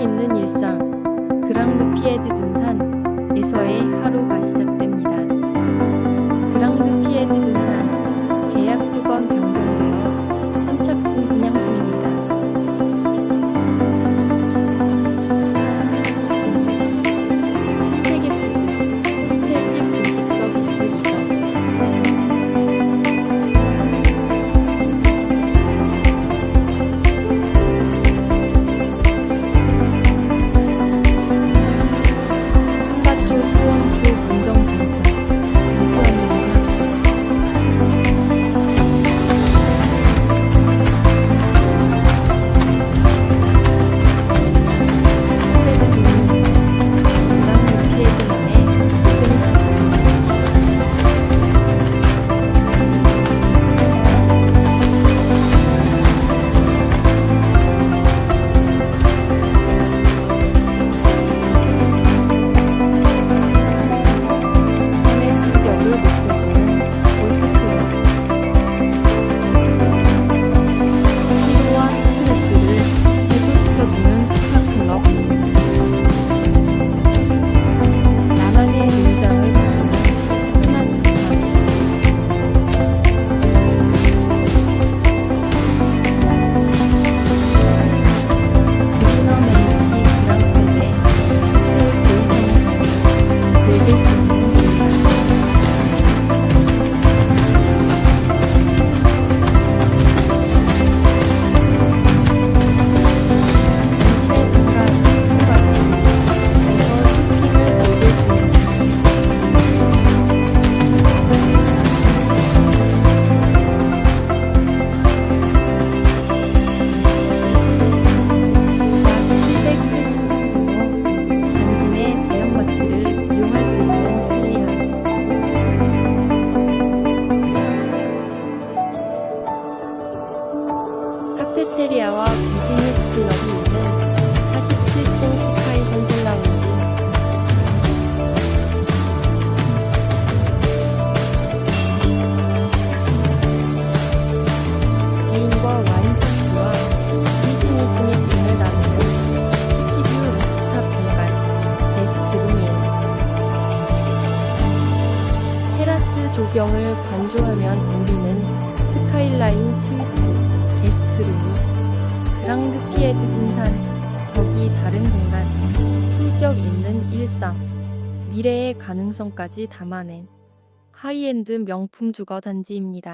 있는 일상 그랑드 피에드 둔산에서의 하루가 시작됩니다. 카페테리아와 비즈니스 클럽이 있는 47층 스카이 선실 라운지 지인과 와인 파티와 비즈니스 미팅을 나누는 시티뷰 루프탑 공간 게스트룸이에요. 테라스 조경을 관조하면 우리는 스카이라인 스위트 게스트룸이 그랑드 피에드 둔산 거기 다른 공간 품격 있는 일상 미래의 가능성까지 담아낸 하이엔드 명품 주거 단지입니다.